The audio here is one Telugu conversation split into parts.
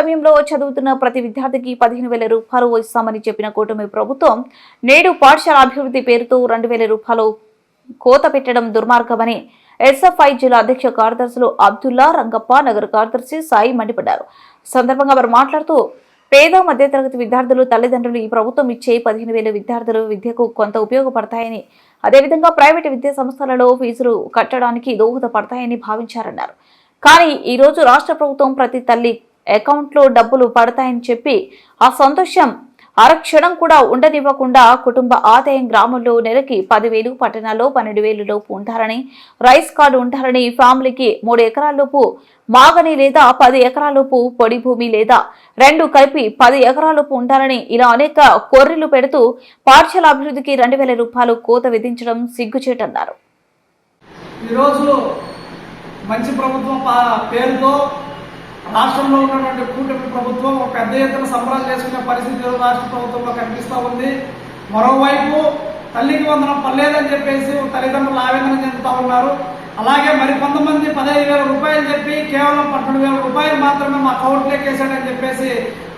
సమయంలో చదువుతున్న ప్రతి విద్యార్థికి పదిహేను వేల రూపాయలు ఇస్తామని చెప్పిన కూటమి ప్రభుత్వం నేడు పాఠశాల అభివృద్ధి పేరుతో రెండు వేల రూపాయలు కోత పెట్టడం దుర్మార్గమని ఎస్ఎఫ్ఐ జిల్లా అధ్యక్ష కార్యదర్శులు అబ్దుల్లా రంగప్ప నగర కార్యదర్శి సాయి మండిపడ్డారు. సందర్భంగా వారు మాట్లాడుతూ పేద మధ్యతరగతి విద్యార్థులు తల్లిదండ్రులు ఈ ప్రభుత్వం ఇచ్చే పదిహేను వేల విద్యార్థులు విద్యకు కొంత ఉపయోగపడతాయని అదేవిధంగా ప్రైవేటు విద్యా సంస్థలలో ఫీజులు కట్టడానికి దోహదపడతాయని భావించారన్నారు. కానీ ఈరోజు రాష్ట్ర ప్రభుత్వం ప్రతి తల్లి అకౌంట్లో డబ్బులు పడతాయని చెప్పి ఆ సంతోషం అరక్షణం కూడా ఉండనివ్వకుండా కుటుంబ ఆదాయం గ్రామంలో నెలకి పదివేలు పట్టణాల్లో పన్నెండు వేలు లోపు ఉంటారని రైస్ కార్డు ఉంటారని ఫ్యామిలీకి మూడు ఎకరాలలోపు మాగని లేదా పది ఎకరాలలోపు పొడి భూమి లేదా రెండు కలిపి పది ఎకరాలలోపు ఉంటారని ఇలా అనేక కొర్రెలు పెడుతూ పాఠశాల అభివృద్ధికి రెండు వేల రూపాయలు కోత విధించడం సిగ్గుచేటన్నారు. ఈరోజు మంచి ప్రభుత్వం పేరుతో రాష్ట్రంలో ఉన్నటువంటి కూటమి ప్రభుత్వం ఒక పెద్ద ఎత్తున సంబరాలు చేసుకునే పరిస్థితి రాష్ట్ర ప్రభుత్వంలో కనిపిస్తూ ఉంది. మరోవైపు తల్లికి వందనం పర్లేదని చెప్పేసి తల్లిదండ్రులు ఆవేదన చెందుతూ ఉన్నారు. అలాగే మరి కొంతమంది పదహైదు వేల రూపాయలు చెప్పి కేవలం పన్నెండు వేల రూపాయలు మాత్రమే మా అకౌంట్లోకి వేసాడని చెప్పేసి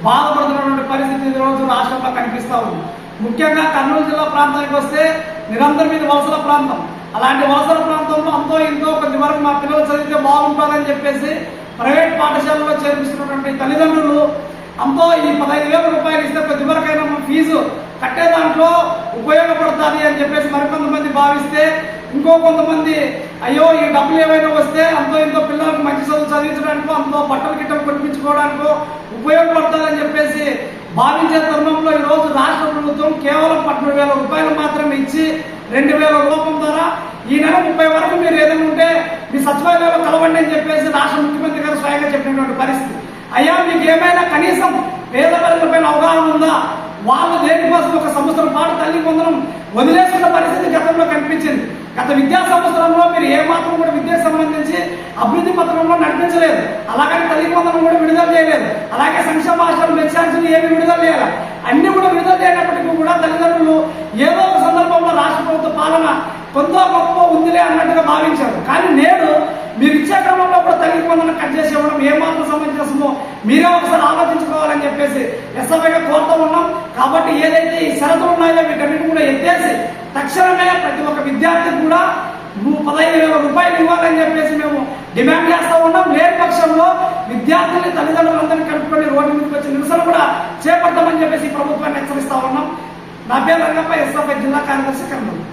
బాధపడుతున్నటువంటి పరిస్థితి ఈరోజు రోజు రాష్ట్రంలో కనిపిస్తూ ఉంది. ముఖ్యంగా కర్నూలు జిల్లా ప్రాంతానికి వస్తే నిరంతరం ఇది వలసల ప్రాంతం. అలాంటి వలసల ప్రాంతంలో అంతో ఇంతో కొద్ది వరకు మా పిల్లలు చదివితే బాగుంటుందని చెప్పేసి ప్రైవేట్ పాఠశాలలో చేర్పిస్తున్నటువంటి తల్లిదండ్రులు అంతో ఈ పదహైదు వేల రూపాయలు ఇస్తే ప్రతి వరకైనా ఫీజు కట్టే దాంట్లో ఉపయోగపడుతుంది అని చెప్పేసి మరికొంతమంది భావిస్తే ఇంకో కొంతమంది అయ్యో ఈ డబ్బులు ఏమైనా వస్తే అంతో ఇంతో పిల్లలకు మంచి చదువు చదివించడానికో అంతో బట్టలు గిట్టలు కొనిపించుకోవడానికో ఉపయోగపడుతుందని చెప్పేసి భావించే తరుణంలో ఈ రోజు రాష్ట్ర ప్రభుత్వం కేవలం పన్నెండు వేల రూపాయలు మాత్రమే ఇచ్చి రెండు వేల రూపం ద్వారా ఈ నెల ముప్పై వరకు మీరు ఏదైనా ఉంటే మీ సచివాలయంలో కలవండి అని చెప్పేసి రాష్ట్ర ముఖ్యమంత్రి గారు స్వయంగా చెప్పినటువంటి పరిస్థితి. అయ్యా మీకు ఏమైనా కనీసం పేద పైన అవగాహన ఉందా? వాళ్ళు దేనికోసం ఒక సంవత్సరం పాటు తల్లి పొందడం వదిలేసుకున్న పరిస్థితి గతంలో కనిపించింది. గత విద్యా సంవత్సరంలో మీరు ఏమాత్రం కూడా విద్యకు సంబంధించి అభివృద్ధి పత్రంలో నడిపించలేదు. అలాగని తల్లి పొందడం కూడా విడుదల చేయలేదు. అలాగే సంక్షేమ ఆశ్రమం మెచ్చార్జీలు ఏమి విడుదల చేయాలి. అన్ని కూడా విడుదల చేయనప్పటికీ కూడా తల్లిదండ్రులు ఏ ఒక సందర్భంలో రాష్ట్ర ప్రభుత్వ పాలన కొంత గొప్ప ఉందిలే అన్నట్టుగా భావించారు కానీ నేడు మీరు ఇచ్చే క్రమంలో నిబంధనలు కట్ చేసి ఇవ్వడం ఏమాత్రం సమంజసమో మీరే ఒకసారి ఆలోచించుకోవాలని చెప్పేసి ఎస్ఎఫ్ఐగా కోరుతూ ఉన్నాం. కాబట్టి ఏదైతే ఈ షరతులు ఉన్నాయో వీటన్నిటి కూడా ఎత్తేసి తక్షణమే ప్రతి ఒక్క విద్యార్థికి కూడా నువ్వు పదహైదు వేల రూపాయలు ఇవ్వాలని చెప్పేసి మేము డిమాండ్ చేస్తూ ఉన్నాం. లేని పక్షంలో విద్యార్థుల్ని తల్లిదండ్రులందరినీ కలుపుకొని రోడ్డు మీదకి వచ్చి నిరసన కూడా చేపడతామని చెప్పేసి ప్రభుత్వాన్ని హెచ్చరిస్తా ఉన్నాం. నా పేరు రంగప్ప ఎస్ఎఫ్ఐ జిల్లా కార్యదర్శి కర్నూలు.